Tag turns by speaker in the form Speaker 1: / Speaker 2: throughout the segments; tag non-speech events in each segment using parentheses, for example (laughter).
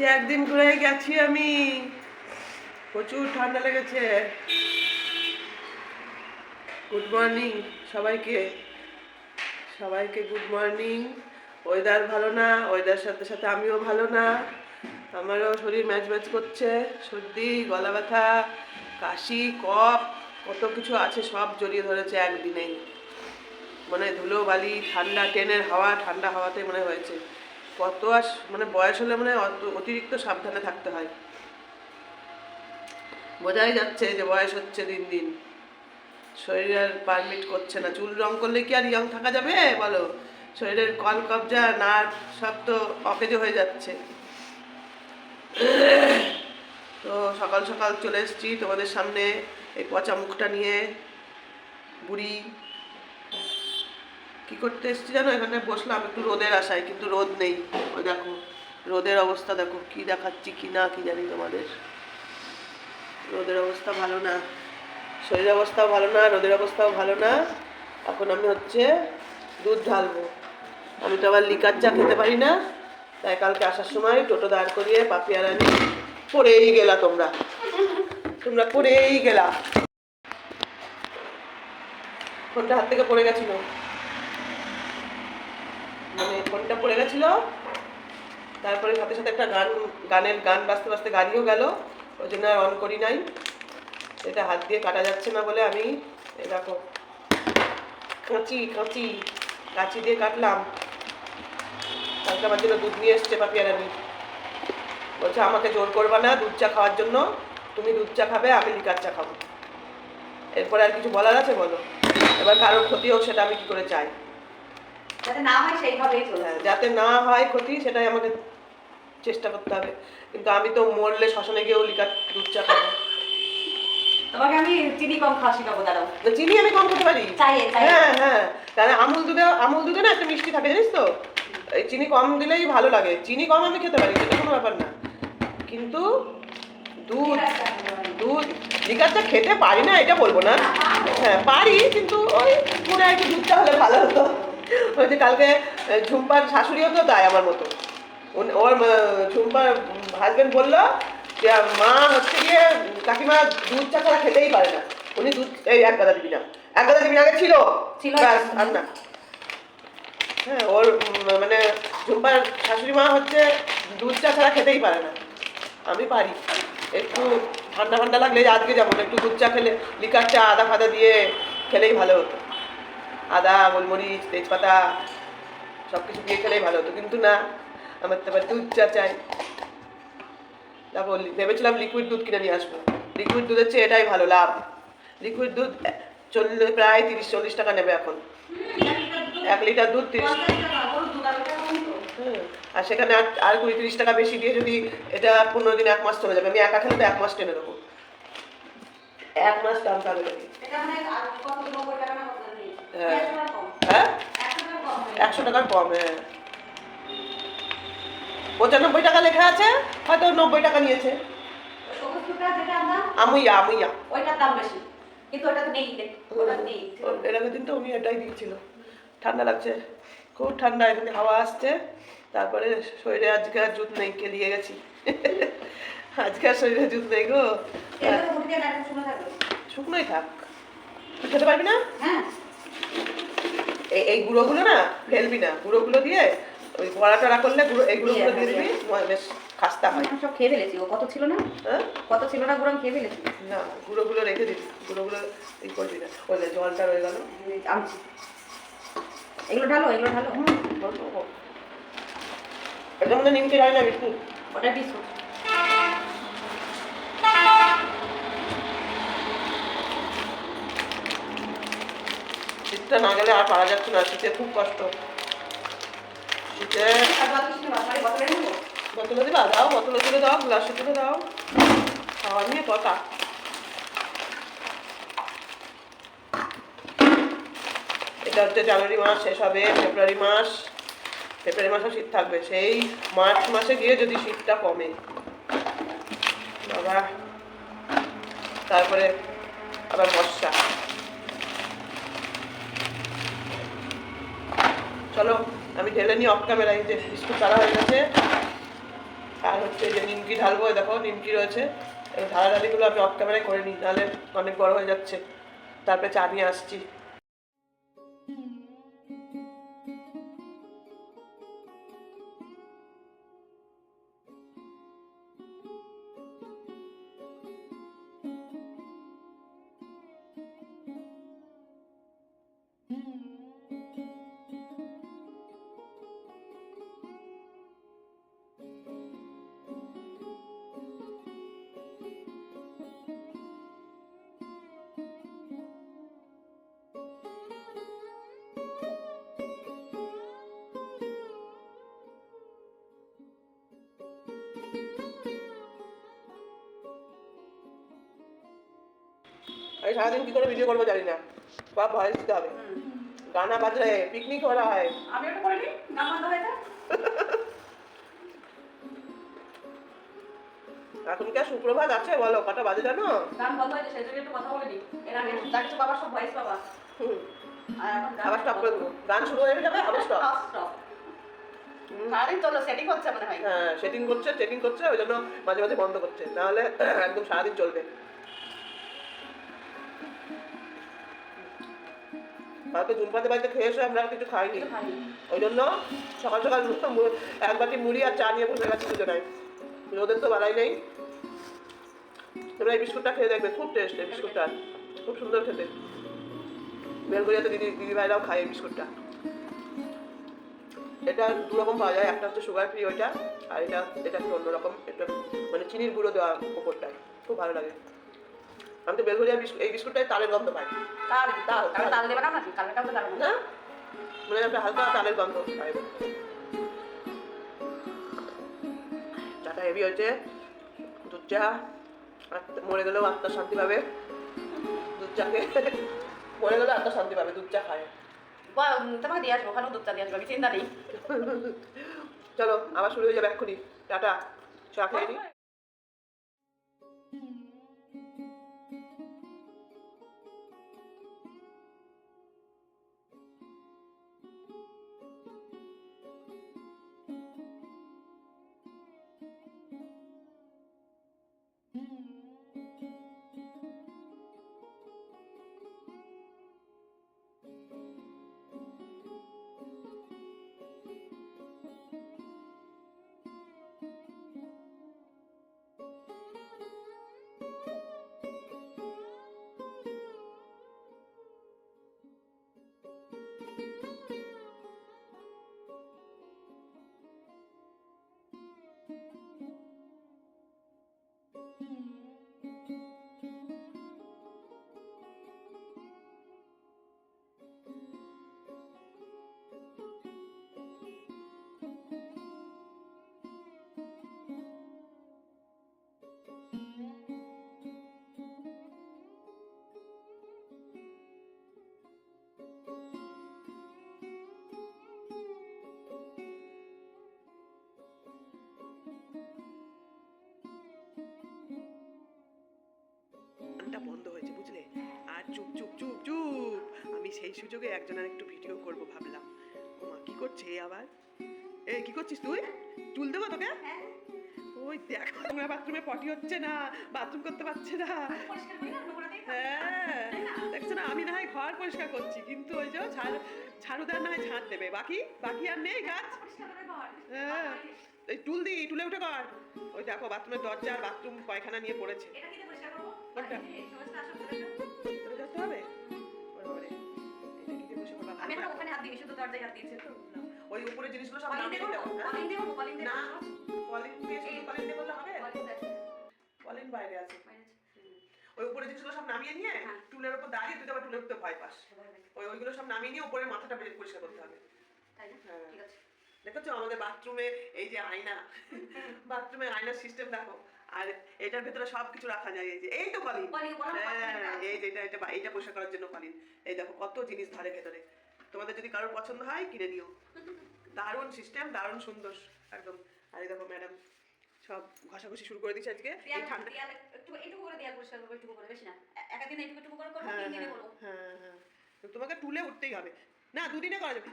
Speaker 1: বলছি একদিন ঘুরে গেছি আমি। প্রচুর ঠান্ডা লেগেছে। গুড মর্নিং সবাইকে। সবাইকে গুড মর্নিং ওয়েদার ভালো না ওয়েদার সাথে সাথে আমিও ভালো না। আমারও শরীর ম্যাচ ম্যাচ করছে। সর্দি, গলা ব্যথা, কাশি, কফ, কত কিছু আছে সব জড়িয়ে ধরেছে একদিনেই। মানে ধুলো বালি, ঠান্ডা, ট্রেনের হাওয়া, ঠান্ডা হাওয়াতে মনে হয়েছে। কত আর মানে বয়স হলে মানে অত- অতিরিক্ত সাবধানে থাকতে হয়। বোঝাই যাচ্ছে যে বয়স হচ্ছে দিন দিন। শরীর আর পারমিট করছে না। চুল রং করলে কি আর ইয়ং থাকা যাবে? বলো। শরীরের কল, কবজা নার্ভ সব তো অকেজো হয়ে যাচ্ছে। তো সকাল সকাল চলে এসেছি তোমাদের সামনে। এই পচা মুখটা নিয়ে, বুড়ি কি করতে এসেছি জানো? এখানে বসলাম একটু রোদের আশায়, কিন্তু রোদ নেই। ওই দেখো, রোদের অবস্থা দেখো, কি দেখাচ্ছি কি না, কি জানি তোমাদের। রোদের অবস্থা ভালো না। শরীরের অবস্থাও ভালো না, রোদের অবস্থাও ভালো না। এখন আমি হচ্ছে দুধ ঢালবো। আমি তো আবার লিকার চা খেতে পারি না, তাই কালকে আসার সময় টোটো দাঁড় করিয়ে পাপিয়ার আনি পড়েই গেলা তোমরা। তোমরা পড়েই গেলা। ফোনটা হাত থেকে পড়ে গেছিল। ফোনটা পড়ে গেছিল। তারপরে সাথে সাথে একটা গান, গানের গান বাজতে বাজতে গাড়িও গেল। ওই জন্য আর অন করি নাই। এটা হাত দিয়ে কাটা যাচ্ছে না বলে আমি দেখো, কাঁচি কাঁচি কাঁচি দিয়ে কাটলাম। কালকে আমার জন্য দুধ নিয়ে এসছে পাপিয়ারানি বলছে, আমাকে জোর করবে না দুধ চা খাওয়ার জন্য। তুমি দুধ চা খাবে, আমি লিকার চা খাব। এরপরে আর কিছু বলার আছে বলো? এবার কারোর ক্ষতি হোক সেটা আমি কি করে চাই?
Speaker 2: যাতে না হয় সেইভাবেই চলবে
Speaker 1: হ্যাঁ, যাতে না হয় ক্ষতি সেটাই আমাকে চেষ্টা করতে হবে। কিন্তু আমি তো মরলে শ্মশানে গিয়েও লিকার দুধ চা খাব।
Speaker 2: তোমাকে আমি চিনি কম খাওয়া শিখাবো দাঁড়াও।
Speaker 1: চিনি আমি কম খেতে পারি।
Speaker 2: চাইয়ে, চাইয়ে।
Speaker 1: হ্যাঁ হ্যাঁ। কারণ আমুল দুধে আমুল দুধে না একটা মিষ্টি থাকে জানিস তো? এই চিনি কম দিলেই ভালো লাগে। চিনি কম আমি খেতে পারি সেটা কোনো ব্যাপার না। কিন্তু দুধ দুধ লিকার চা খেতে পারি না এটা বলব না। হ্যাঁ পারি কিন্তু ওই পুরো একটু দুধটা হলে ভালো হতো। ওই যে কালকে ঝুম্পার শাশুড়িও তো তাই আমার মতো। ওর ঝুম্পার হাজবেন্ড বলল যে মা হচ্ছে গিয়ে কাকিমা দুধ চা ছাড়া খেতেই পারে না। উনি দুধ এই এক গাদা দিবি না এক গাদা দিবি না আগে ছিল।
Speaker 2: ছিল।
Speaker 1: ব্যাস আর না। হ্যাঁ ওর মানে ঝুম্পার শাশুড়ি মা হচ্ছে দুধ চা ছাড়া খেতেই পারে না। আমি পারি। একটু ঠান্ডা ঠান্ডা লাগলে আজকে যেমন একটু দুধ চা খেলে লিকার চা আদা ফাদা দিয়ে খেলেই ভালো হতো। গোলমরিচ তেজপাতা সব কিছু দিয়ে খেলেই ভালো হতো। কিন্তু না আমার তো আবার দুধ চা চাই। তারপর ভেবেছিলাম লিকুইড দুধ কিনে নিয়ে আসব। লিকুইড দুধের চেয়ে এটাই ভালো লাভ। লিকুইড দুধ চল্লিশ প্রায় তিরিশ চল্লিশ টাকা নেবে এখন। এক লিটার দুধ তিরিশ আর সেখানে আর আর কুড়ি তিরিশ টাকা বেশি দিয়ে যদি এটা পনেরো দিন এক মাস চলে যাবে আমি একা খেলে তো এক মাস টেনে দেবো এক মাস টানতে হবে নাকি হ্যাঁ। একশো টাকার কম হ্যাঁ। পঁচানব্বই টাকা লেখা আছে হয়তো নব্বই টাকা নিয়েছে। আমুইয়া আমুইয়া
Speaker 2: ওইটার দাম বেশি কিন্তু ওটা তো নেই
Speaker 1: এর আগের দিন তো উনি এটাই দিয়েছিল। ঠান্ডা লাগছে খুব ঠান্ডা এখানে হাওয়া আসছে তারপরে শরীরে আজকে আর জুত নেই কেলিয়ে গেছি। আজকে আর শরীরে জুত নেই গো। শুকনোই থাক। খেতে পারবি না?
Speaker 2: হ্যাঁ।
Speaker 1: এই গুঁড়োগুলো না ফেলবি না গুঁড়োগুলো দিয়ে ওই বড়া টড়া করলে গুঁড়ো এই গুঁড়োগুলো দিয়ে দিবি বেশ খাস্তা হয়।
Speaker 2: সব খেয়ে ফেলেছি ও কত ছিল না?
Speaker 1: হ্যাঁ?
Speaker 2: কত ছিল না গুড়? খেয়ে ফেলেছি।
Speaker 1: না গুঁড়োগুলো রেখে দিবি গুঁড়োগুলো এই করবি না। ওই যে জলটা রয়ে গেল।
Speaker 2: আনছি এগুলো ঢালো এগুলো ঢালো।
Speaker 1: এটা মধ্যে নিমকে যায় না বিস্কুট
Speaker 2: ওটা বিস্কুট।
Speaker 1: শীতটা না গেলে আর পারা যাচ্ছে না, শীতে খুব কষ্ট। শীতে বোতলে দিবা? দাও, বোতলে তুলে দাও, গ্লাসে তুলে দাও। খাওয়া নিয়ে কথা এটা হচ্ছে জানুয়ারি মাস, শেষ হবে ফেব্রুয়ারি মাস। ফেব্রুয়ারি মাসেও শীত থাকবে। সেই মার্চ মাসে গিয়ে যদি শীতটা কমে। বাবা। তারপরে আবার বর্ষা। চলো আমি ঢেলে নিই অফ ক্যামেরায় যে বিস্কুট তারা হয়ে গেছে। আর হচ্ছে যে নিমকি ঢালবো দেখো নিমকি রয়েছে। এই ঢালাঢালিগুলো আমি অফ ক্যামেরায় করে নিই নাহলে অনেক বড় হয়ে যাচ্ছে। তারপরে চা নিয়ে আসছি। আমি সারাদিন কি করে ভিডিও করব জানি না। সব ভয়েস দিতে হবে। গানা বাজলে পিকনিক করা হয়।
Speaker 2: আমি ওটা করিনি গান বন্ধ হয়েছে?
Speaker 1: এখন কি আর সুপ্রভাত আছে বলো কটা বাজে জানো?
Speaker 2: গান বন্ধ হয়েছে একটু কথা বলে নিই এর আগে ডাকছে বাবা সব ভয়েস বাবা। গান
Speaker 1: আবার স্টপ করে দেবো। গান শুরু হয়ে যাবে আবার স্টপ
Speaker 2: স্টপ সারাদিন চলো সেটিং হচ্ছে মনে হয়।
Speaker 1: হ্যাঁ সেটিং করছে চেকিং করছে ওই জন্য মাঝে মাঝে বন্ধ করছে। নাহলে (clears throat) একদম সারাদিন চলবে। কালকে জুনপাতে বাড়িতে খেয়ে এসে আমরা কিছু খাইনি। ওই জন্য সকাল সকাল এক বাটি মুড়ি আর চা নিয়ে বসে গেছি দুজনায় রোদের তো বাড়াই নেই। তোমরা এই বিস্কুটটা খেয়ে দেখবে খুব টেস্ট এই বিস্কুটটা। খুব সুন্দর খেতে। বেলগড়িয়াতে দিদি দিদি ভাইরাও খায় এই বিস্কুটটা। এটা দু রকম পাওয়া যায় একটা হচ্ছে সুগার ফ্রি ওইটা আর এটা এটা একটু অন্যরকম এটা মানে চিনির গুঁড়ো দেওয়া ওপরটায় খুব ভালো লাগে। আমি তো বেলগড়িয়া বিস্কুট এই বিস্কুটটাই তালের গন্ধ পাই।
Speaker 2: তাল
Speaker 1: তাল,
Speaker 2: তাল
Speaker 1: তাল।
Speaker 2: তাল দেবে না নাকি কালকে কালকে তাল
Speaker 1: না? মানে হালকা তালের গন্ধ। চাটা হেভি হয়েছে। দুধ চা মরে গেলেও আত্মা শান্তি পাবে। দুধ চাকে মরে গেলেও আত্মা শান্তি পাবে দুধ চা খায়।
Speaker 2: তোমাকে দিয়ে আসব ওখানেও দুধ চা দিয়ে আসব আমি চিন্তা নেই।
Speaker 1: চলো আবার শুরু হয়ে যাবে এক্ষুনি। টাটা চা খেয়ে সেই সুযোগে একজনের একটু ভিডিও করব ভাবলাম। ও মা কি করছে আবার? এ কি করছিস তুই? চুল দেবো তোকে? ওই দেখ আমরা বাথরুমে পটি হচ্ছে না বাথরুম করতে পারছে না।
Speaker 2: নোংরা
Speaker 1: হ্যাঁ দেখছ না আমি না হয় ঘর পরিষ্কার করছি কিন্তু ওই যে ঝাড় ঝাড়ুদার না হয় ঝাঁট দেবে। বাকি বাকি আর নেই কাজ?
Speaker 2: পরিষ্কার
Speaker 1: হ্যাঁ এই টুল দি টুলে উঠে কর। ওই দেখো বাথরুমের দরজা আর বাথরুম পায়খানা নিয়ে পড়েছে।
Speaker 2: এটা কি দিয়ে পরিষ্কার করব?
Speaker 1: কোনটা?
Speaker 2: দরজায় হাত দিয়েছি। তো
Speaker 1: ওই উপরে জিনিসগুলো সব নামিয়ে?
Speaker 2: কলিং দিয়ে কলিং দিয়ে
Speaker 1: না। কলিং দিয়ে শুধু কলিং দিয়ে করলে হবে?
Speaker 2: কলিং
Speaker 1: বাইরে আছে। ওই উপরে জিনিসগুলো সব নামিয়ে নিয়ে
Speaker 2: হ্যাঁ।
Speaker 1: টুলের উপর দাঁড়িয়ে তুই তো আবার টুলে উঠতে ভয় পাস ওই ওইগুলো সব নামিয়ে নিয়ে উপরে মাথাটা বের পরিষ্কার করতে হবে।
Speaker 2: তাই না?
Speaker 1: হ্যাঁ।
Speaker 2: ঠিক আছে।
Speaker 1: দেখেছ আমাদের বাথরুমে এই যে আয়না? বাথরুমে আয়নার সিস্টেম দেখো। আর এটার ভেতরে সব কিছু রাখা যায় এই যে এই তো কলিন হ্যাঁ এই যে এটা এটা এইটা পরিষ্কার করার জন্য কলিন এই দেখো কত জিনিস ধরে ভেতরে। তোমাদের যদি কারোর পছন্দ হয় কিনে নিও (laughs) দারুণ সিস্টেম দারুণ সুন্দর একদম। আর দেখো ম্যাডাম সব ঘষাঘষি শুরু করে দিচ্ছে আজকে। এই ঠান্ডা
Speaker 2: একটু একটু করে দেয়াল পরিষ্কার করব একটু করে বেশি না। একাদিন একটু একটু করে করব
Speaker 1: হ্যাঁ
Speaker 2: তিন দিনে
Speaker 1: হ্যাঁ
Speaker 2: করব।
Speaker 1: হ্যাঁ হ্যাঁ। তোমাকে টুলে উঠতেই হবে। না দুদিনে করা যাবে।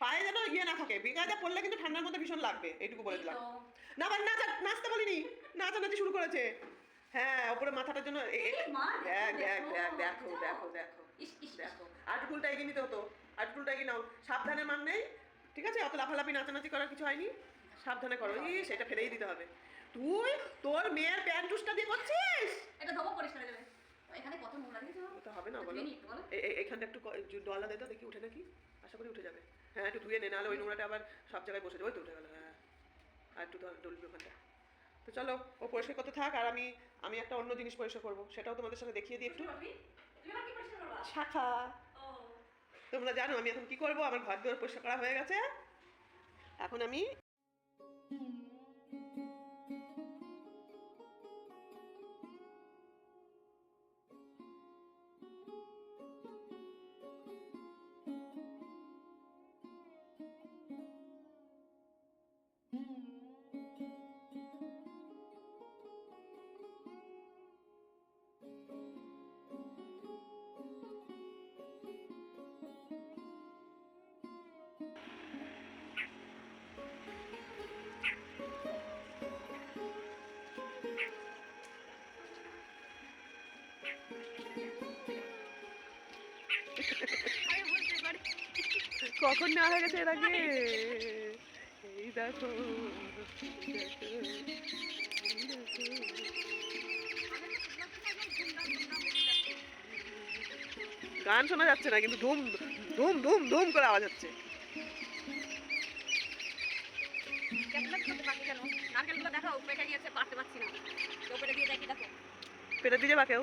Speaker 1: পায়ে যেন ইয়ে না থাকে বেকায়দা পড়লে কিন্তু ঠান্ডার মধ্যে ভীষণ লাগবে এইটুকু বলে দিলাম। না আবার নাচা নাচতে বলিনি। নাচানাচি শুরু করেছে। হ্যাঁ ওপরে মাথাটার জন্য দেখ দেখ
Speaker 2: দেখো,
Speaker 1: দেখ দেখো। আটকুলটা এগিয়ে নিতে হতো। আটকুলটা এগিয়ে নাও সাবধানে মান নেই ঠিক আছে? অত লাফালাফি নাচানাচি করার কিছু হয়নি। সাবধানে করো ই সেটা ফেলেই দিতে হবে। তুই তোর মেয়ের প্যান্টুসটা দিয়ে করছিস?
Speaker 2: এটা ধোবো পরিষ্কার হয়ে যাবে এখানে কত নোংরা দিয়েছে
Speaker 1: তো। হবে না বলো।
Speaker 2: একটু বলো।
Speaker 1: এ- এ- এখানটা একটু ক- একটু ডলা দে তো দেখি উঠে নাকি? আশা করি উঠে যাবে। হ্যাঁ একটু ধুয়ে নে নাহলে ওই নোংরাটা আবার সব জায়গায় বসে যাবে। তো উঠে গেল হ্যাঁ। আর একটু ডলবি ওখানটা। তো চলো ও পরিষ্কার করতে থাক আর আমি আমি একটা অন্য জিনিস পরিষ্কার করব। সেটাও তোমাদের সাথে দেখিয়ে দিই একটু।
Speaker 2: কি?
Speaker 1: শাখা তোমরা জানো আমি এখন কি করব? আমার ঘর দুয়ার পরিষ্কার করা হয়ে গেছে। এখন আমি কখন নেওয়া হয়ে গেছে এর আগে? এই দেখো। গান শোনা যাচ্ছে না কিন্তু ধুম ধুম ধুম ধুম করে আওয়াজ হচ্ছে।
Speaker 2: পেটে না। দিয়ে
Speaker 1: পেরে দিয়ে যাবা কেউ?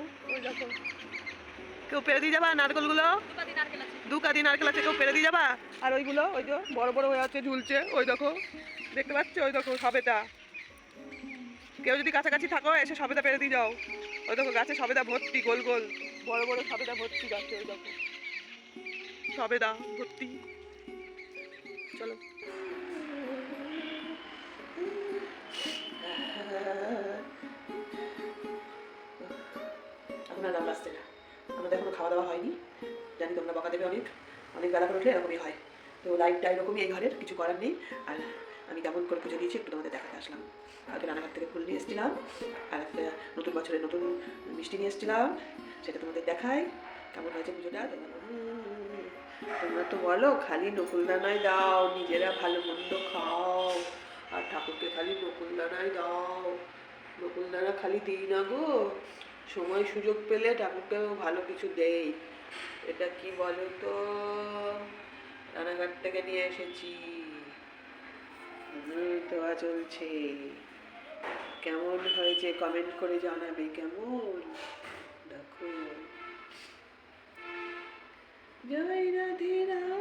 Speaker 1: কেউ পেরে দিয়ে যাবা নারকেলগুলো। দু কাদি নারকেল আছে কেউ পেরে দিয়ে যাবা? আর ওইগুলো, ওই যে বড় বড় হয়ে আছে, ঝুলছে। ওই দেখো, দেখতে পাচ্ছ? ওই দেখো, সবেদা। কেউ যদি কাছাকাছি থাকো, এসে সবেদা পেরে দিয়ে যাও। ওই দেখো, গাছে সবেদা ভর্তি, গোল গোল। বড় বড় সবেদা ভর্তি গাছে, ওই দেখো। সবেদা ভর্তি। চলো। আর নাম আসছে না আমাদের এখনও খাওয়া দাওয়া হয়নি। জানি তোমরা বকা দেবে অনেক। অনেক বেলা করে উঠলে এরকমই হয়। তো লাইফটা এরকমই এই ঘরের, কিছু করার নেই। আর আমি কেমন করে পুজো দিয়েছি একটু তোমাদের দেখাতে আসলাম। কালকে রান্নাঘর থেকে ফুল নিয়ে এসেছিলাম। আর একটা নতুন বছরের নতুন মিষ্টি নিয়ে এসেছিলাম। সেটা তোমাদের দেখাই। কেমন হয়েছে পুজোটা? তোমরা তো বলো, খালি নকুলদানায় দাও, নিজেরা ভালো মন্দ খাও। আর ঠাকুরকে খালি নকুলদানায় দাও। নকুলদানা খালি দিই না গো। সময় সুযোগ পেলে ঠাকুরকেও ভালো কিছু দেই। এটা কি বলো তো রানাঘাট থেকে নিয়ে এসেছি। দেওয়া চলছে। কেমন হয়েছে কমেন্ট করে জানাবে, কেমন? দেখো। জয় রাধে রাধে।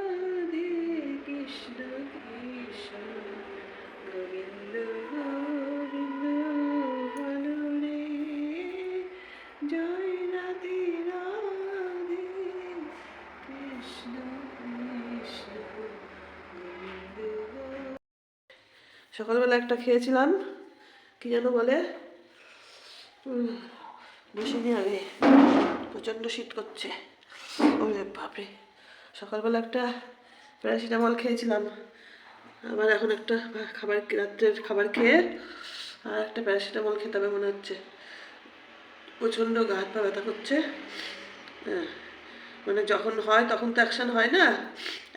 Speaker 1: সকালবেলা একটা খেয়েছিলাম, কি যেন বলে বসিনি আগে প্রচণ্ড শীত করছে। ওরে বাপরে, সকালবেলা একটা প্যারাসিটামল খেয়েছিলাম। আবার এখন একটা খাবার, রাত্রের খাবার খেয়ে আর একটা প্যারাসিটামল খেতে হবে মনে হচ্ছে। প্রচণ্ড গা হাত পা ব্যথা করছে। হ্যাঁ মানে যখন হয় তখন তো অ্যাকশান হয় না,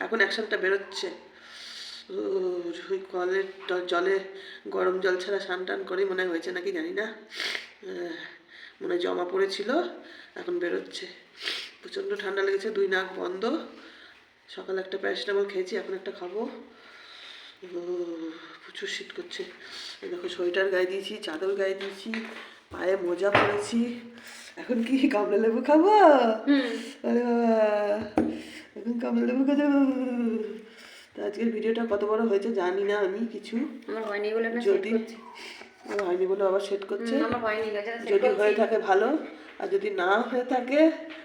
Speaker 1: এখন অ্যাকশনটা বেরোচ্ছে। ওই কলের জলে গরম জল ছাড়া স্নান টান করে মনে হয় হয়েছে নাকি জানি না। মনে হয় জমা পড়েছিল এখন বেরোচ্ছে। প্রচণ্ড ঠান্ডা লেগেছে দুই নাক বন্ধ। সকালে একটা প্যারাসিটামল খেয়েছি এখন একটা খাব। ও, প্রচুর শীত করছে। দেখো সোয়েটার গায়ে দিয়েছি চাদর গায়ে দিয়েছি পায়ে মোজা পরেছি। এখন কি কামড়া লেবু খাব? আরে বাবা এখন কামড়া লেবু খাব। আজকের ভিডিওটা কত বড় হয়েছে জানি না আমি কিছু।
Speaker 2: আমার হয়নি বলে না
Speaker 1: যদি ও হয়নি বলে আবার সেট করছে।
Speaker 2: আমার হয়নি
Speaker 1: যদি হয়ে থাকে ভালো আর যদি না হয়ে থাকে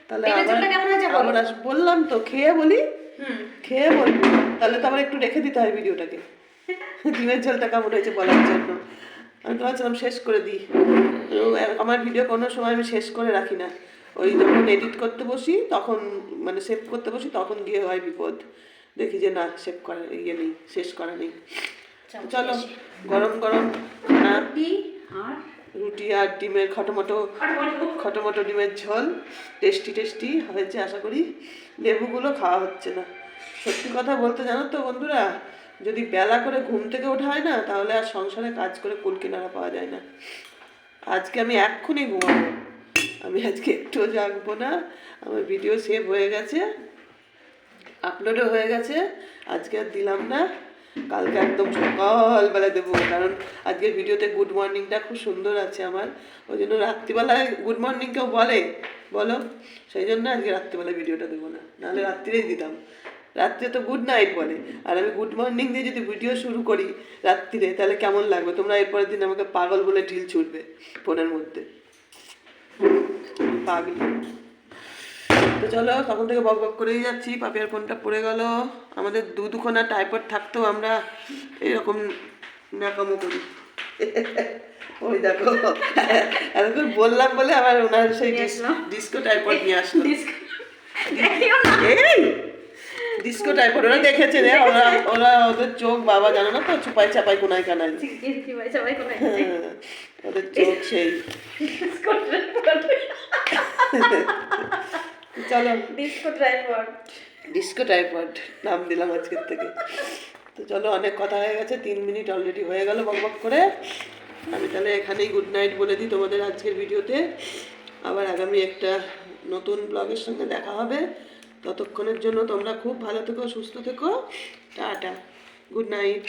Speaker 1: তাহলে আবার
Speaker 2: বলো?
Speaker 1: বললাম তো খেয়ে বলি।
Speaker 2: হুম।
Speaker 1: খেয়ে বলব। তাহলে তো আবার একটু রেখে দিতে হয় ভিডিওটাকে। (laughs) ডিমের ঝোলটা কেমন হয়েছে বলার জন্য। আমি তো ভাবছিলাম শেষ করে দিই। আমার ভিডিও কোনো সময় আমি শেষ করে রাখি না। ওই যখন এডিট করতে বসি তখন মানে সেভ করতে বসি তখন গিয়ে হয় বিপদ। দেখি যে না শেভ করা ইয়ে নেই শেষ করা নেই। চলো গরম গরম। না
Speaker 2: রুটি আর?
Speaker 1: রুটি আর ডিমের খটোমটো খটোমটো। ডিমের ঝোল। টেস্টি টেস্টি হয়েছে আশা করি। লেবুগুলো খাওয়া হচ্ছে না। সত্যি কথা বলতে জানো তো বন্ধুরা যদি বেলা করে ঘুম থেকে ওঠা হয় না তাহলে আর সংসারে কাজ করে কুল কিনারা পাওয়া যায় না। আজকে আমি এক্ষুনি ঘুমাবো। আমি আজকে একটুও জাগবো না। আমার ভিডিও সেভ হয়ে গেছে। আপলোডও হয়ে গেছে। আজকে আর দিলাম না। কালকে একদম সকালবেলা দেবো, কারণ আজকের ভিডিওতে গুড মর্নিংটা খুব সুন্দর আছে আমার। ওই জন্য রাত্রিবেলায় গুড মর্নিং কেউ বলে, বলো। সেই জন্য আজকে রাত্রিবেলায় ভিডিওটা দেবো না। নাহলে রাত্রিরেই দিতাম। রাত্রে তো গুড নাইট বলে। আর আমি গুড মর্নিং দিয়ে যদি ভিডিও শুরু করি রাত্রিরে, তাহলে কেমন লাগবে? তোমরা এরপরের দিন আমাকে পাগল বলে ঢিল ছুটবে ফোনের মধ্যে। পাগল। তো চলো তখন থেকে বক বক করেই যাচ্ছি। পাপিয়ার ফোনটা পড়ে গেল। আমাদের দু দুখানা টাইপড থাকতো আমরা এরকম ন্যাকামো করি। ওই দেখো এতক্ষণ বললাম বলে আবার ওনার সেই ডিস্কো টাইপড নিয়ে আসলো। এই ডিস্কো টাইপড ওরা দেখেছে রে ওরা ওরা ওদের চোখ বাবা জানো না তো চুপাই চাপাই কোনায় কানায়। হ্যাঁ, ওদের চোখ সেই। চলো
Speaker 2: ডিসকো ড্রাইভার
Speaker 1: ডিস্কো টাইপড নাম দিলাম আজকের থেকে। তো চলো, অনেক কথা হয়ে গেছে, তিন মিনিট অলরেডি হয়ে গেল বক বক করে। আমি তাহলে এখানেই গুড নাইট বলে দিই তোমাদের আজকের ভিডিওতে। আবার আগামী একটা নতুন ব্লগের সঙ্গে দেখা হবে। ততক্ষণের জন্য তোমরা খুব ভালো থেকো, সুস্থ থেকো। টাটা। Good night